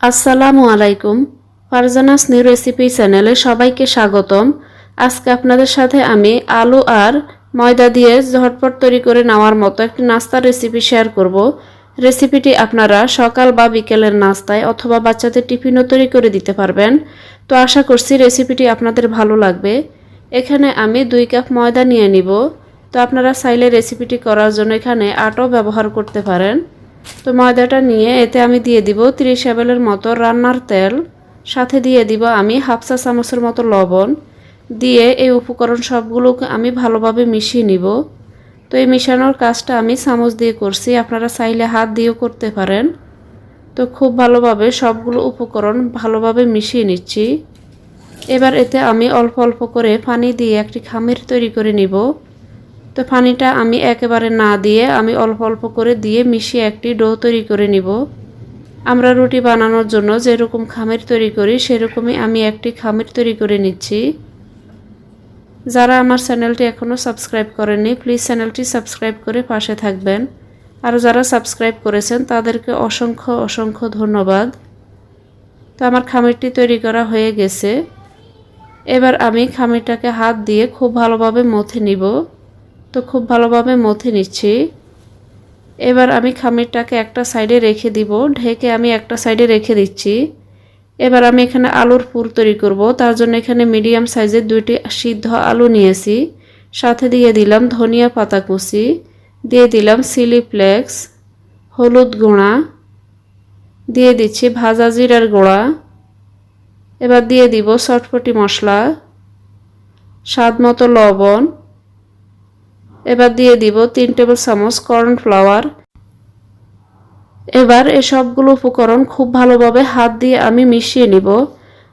আসসালামু আলাইকুম। Farzana's new recipe চ্যানেলে সবাইকে স্বাগতম। আজকে আপনাদের সাথে আমি আলু আর ময়দা দিয়ে ঝটপট তৈরি করে নেওয়ার মতো একটি নাস্তার রেসিপি শেয়ার করব। রেসিপিটি আপনারা সকাল বা বিকেলের নাস্তায় অথবা বাচ্চাদের টিফিনও তৈরি করে দিতে পারবেন। তো আশা করছি রেসিপিটি আপনাদের ভালো লাগবে। এখানে আমি দুই কাপ ময়দা নিয়ে নিব। তো আপনারা চাইলে রেসিপিটি করার জন্য এখানে আটও ব্যবহার করতে পারেন। তো ময়দাটা নিয়ে এতে আমি দিয়ে দিব ত্রিশ এবেলের মতো রান্নার তেল। সাথে দিয়ে দিব আমি হাফ চা চামচের মতো লবণ। দিয়ে এই উপকরণ সবগুলোকে আমি ভালোভাবে মিশিয়ে নিব। তো এই মিশানোর কাজটা আমি চামচ দিয়ে করছি, আপনারা চাইলে হাত দিয়েও করতে পারেন। তো খুব ভালোভাবে সবগুলো উপকরণ ভালোভাবে মিশিয়ে নিচ্ছি। এবার এতে আমি অল্প অল্প করে পানি দিয়ে একটি খামির তৈরি করে নিব। তো পানিটা আমি একেবারে না দিয়ে আমি অল্প অল্প করে দিয়ে মিশিয়ে একটি ডো তৈরি করে নিব। আমরা রুটি বানানোর জন্য যেরকম খামির তৈরি করি, সেরকমই আমি একটি খামির তৈরি করে নিচ্ছি। যারা আমার চ্যানেলটি এখনও সাবস্ক্রাইব করেননি, প্লিজ চ্যানেলটি সাবস্ক্রাইব করে পাশে থাকবেন। আর যারা সাবস্ক্রাইব করেছেন, তাদেরকে অসংখ্য অসংখ্য ধন্যবাদ। তো আমার খামিরটি তৈরি করা হয়ে গেছে। এবার আমি খামিরটাকে হাত দিয়ে খুব ভালোভাবে মথে নিব। তো খুব ভালোভাবে মথে নিচ্ছি। এবার আমি খামিরটাকে একটা সাইডে রেখে দিব, ঢেকে আমি একটা সাইডে রেখে দিচ্ছি। এবার আমি এখানে আলুর পুর তৈরি করব, তার জন্য এখানে মিডিয়াম সাইজের দুইটি সিদ্ধ আলু নিয়েছি। সাথে দিয়ে দিলাম ধনিয়া পাতা কুচি, দিয়ে দিলাম সিলি ফ্লেক্স, হলুদ গুঁড়া, দিয়ে দিচ্ছি ভাজা জিরার গুঁড়া। এবার দিয়ে দিব চটপটি মশলা স্বাদ মতো লবণ এবার দিয়ে দিব তিন টেবিল চামচ কর্নফ্লাওয়ার এবার এই সবগুলো উপকরণ খুব ভালোভাবে হাত দিয়ে আমি মিশিয়ে নিব।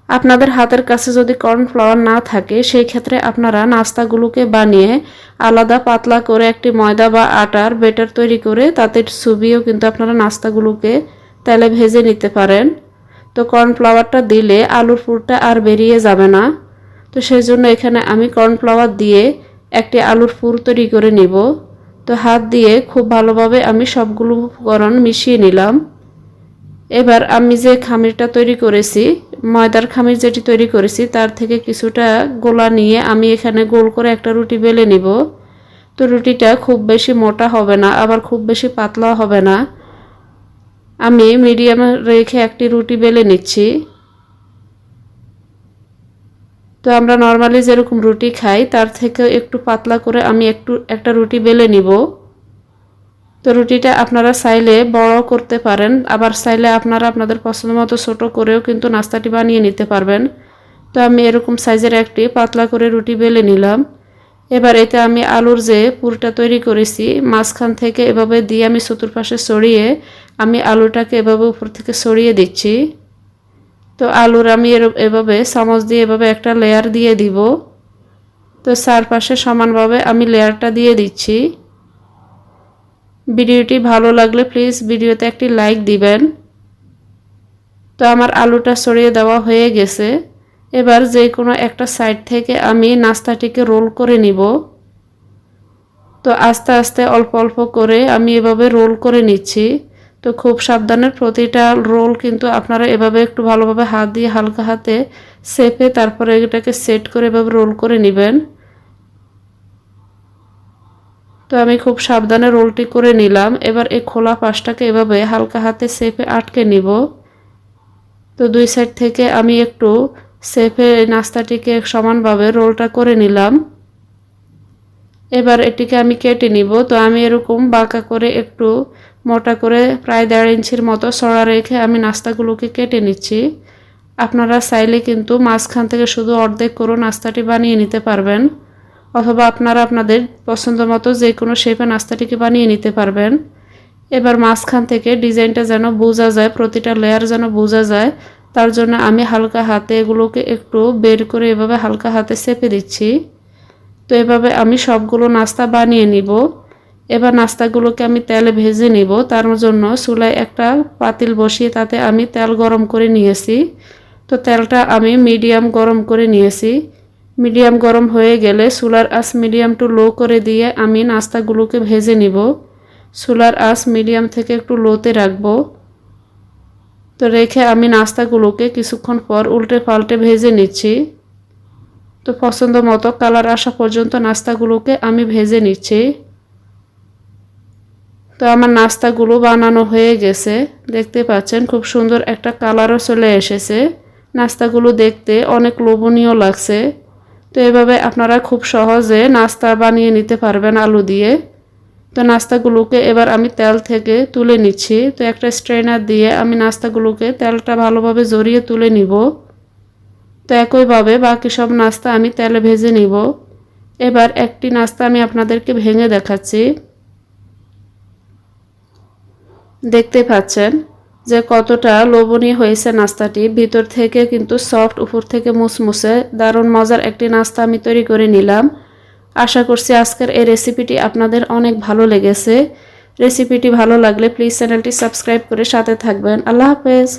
আপনাদের হাতের কাছে যদি কর্নফ্লাওয়ার না থাকে, সেই ক্ষেত্রে আপনারা নাস্তাগুলোকে বানিয়ে আলাদা পাতলা করে একটি ময়দা বা আটার বেটার তৈরি করে তাতে ছবিও কিন্তু আপনারা নাস্তাগুলোকে তেলে ভেজে নিতে পারেন। তো কর্নফ্লাওয়ারটা দিলে আলুর পুরটা আর বেরিয়ে যাবে না। তো সেই জন্য এখানে আমি কর্নফ্লাওয়ার দিয়ে একটি আলুর পুর তৈরি করে নিব। তো হাত দিয়ে খুব ভালোভাবে আমি সবগুলো উপকরণ মিশিয়ে নিলাম। এবার আমি যে খামিরটা তৈরি করেছি, ময়দার খামির যেটি তৈরি করেছি, তার থেকে কিছুটা গোলা নিয়ে আমি এখানে গোল করে একটা রুটি বেলে নিব। তো রুটিটা খুব বেশি মোটা হবে না, আবার খুব বেশি পাতলা হবে না। আমি মিডিয়াম রেখে একটি রুটি বেলে নিচ্ছি। তো আমরা নর্মালি যেরকম রুটি খাই, তার থেকে একটু পাতলা করে আমি একটু, একটা রুটি বেলে নিব। তো রুটিটা আপনারা চাইলে বড় করতে পারেন, আবার চাইলে আপনারা আপনাদের পছন্দ মতো ছোটো করেও কিন্তু নাস্তাটি বানিয়ে নিতে পারবেন। তো আমি এরকম সাইজের একটি পাতলা করে রুটি বেলে নিলাম। এবার এতে আমি আলুর যে পুরটা তৈরি করেছি, মাঝখান থেকে এভাবে দিয়ে আমি চতুর্পাশে ছড়িয়ে আমি আলুটাকে এভাবে উপর থেকে ছড়িয়ে দিচ্ছি। তো আলুর আমি এভাবে চামচ দিয়ে এভাবে একটা লেয়ার দিয়ে দিব। তো চারপাশে সমানভাবে আমি লেয়ারটা দিয়ে দিচ্ছি। ভিডিওটি ভালো লাগলে প্লিজ ভিডিওতে একটি লাইক দিবেন। তো আমার আলুটা সরিয়ে দেওয়া হয়ে গেছে। এবার যে কোনো একটা সাইড থেকে আমি নাস্তাটিকে রোল করে নিব। তো আস্তে আস্তে অল্প অল্প করে আমি এভাবে রোল করে নিচ্ছি। তো খুব সাবধানের প্রতিটা রোল কিন্তু আপনারা এভাবে একটু ভালোভাবে হাত দিয়ে হালকা হাতে সেপে তারপরে এটাকে সেট করে এভাবে রোল করে নেবেন। তো আমি খুব সাবধানে রোলটি করে নিলাম। এবার এই খোলা পাশটাকে এভাবে হালকা হাতে সেপে আটকে নিব। তো দুই সাইড থেকে আমি একটু সেপে নাস্তাটিকে সমানভাবে রোলটা করে নিলাম। এবার এটিকে আমি কেটে নিব। তো আমি এরকম বাঁকা করে একটু মোটা করে প্রায় দেড় ইঞ্চির মতো সরা রেখে আমি নাস্তাগুলোকে কেটে নিচ্ছি। আপনারা চাইলে কিন্তু মাঝখান থেকে শুধু অর্ধেক করে নাস্তাটি বানিয়ে নিতে পারবেন, অথবা আপনারা আপনাদের পছন্দ মতো যে কোনো শেপে নাস্তাটিকে বানিয়ে নিতে পারবেন। এবার মাঝখান থেকে ডিজাইনটা যেন বোঝা যায়, প্রতিটা লেয়ার যেন বোঝা যায়, তার জন্য আমি হালকা হাতে এগুলোকে একটু বের করে এভাবে হালকা হাতে চেপে দিচ্ছি। তো এভাবে আমি সবগুলো নাস্তা বানিয়ে নিব। এবার নাস্তাগুলোকে আমি তেলে ভেজে নিব। তার জন্য চুলায় একটা পাতিল বসিয়ে তাতে আমি তেল গরম করে নিয়েছি। তো তেলটা আমি মিডিয়াম গরম করে নিয়েছি। মিডিয়াম গরম হয়ে গেলে চুলার আঁচ মিডিয়াম টু লো করে দিয়ে আমি নাস্তাগুলোকে ভেজে নিব। চুলার আঁচ মিডিয়াম থেকে একটু লোতে রাখব। তো রেখে আমি নাস্তাগুলোকে কিছুক্ষণ পর উল্টে পাল্টে ভেজে নিচ্ছি। তো পছন্দ মতো কালার আসা পর্যন্ত নাস্তাগুলোকে আমি ভেজে নিচ্ছি। তো আমার নাস্তাগুলো বানানো হয়ে গেছে। দেখতে পাচ্ছেন, খুব সুন্দর একটা কালারও চলে এসেছে। নাস্তাগুলো দেখতে অনেক লোভনীয় লাগছে। তো এভাবে আপনারা খুব সহজে নাস্তা বানিয়ে নিতে পারবেন আলু দিয়ে। তো নাস্তাগুলোকে এবার আমি তেল থেকে তুলে নিচ্ছি। তো একটা স্ট্রেনার দিয়ে আমি নাস্তাগুলোকে তেলটা ভালোভাবে জড়িয়ে তুলে নিব। তো একইভাবে বাকি সব নাস্তা আমি তেলে ভেজে নিব। এবার একটি নাস্তা আমি আপনাদেরকে ভেঙে দেখাচ্ছি। দেখতে পাচ্ছেন যে কতটা লোভনীয় হয়েছে নাস্তাটি। ভিতর থেকে কিন্তু সফট উপর থেকে মুসমুসে দারুণ মজার একটি নাস্তা আমি তৈরি করে নিলাম। আশা করছি আজকের এই রেসিপিটি আপনাদের অনেক ভালো লেগেছে। রেসিপিটি ভালো লাগলে প্লিজ চ্যানেলটি সাবস্ক্রাইব করে সাথে থাকবেন। আল্লাহ হাফেজ।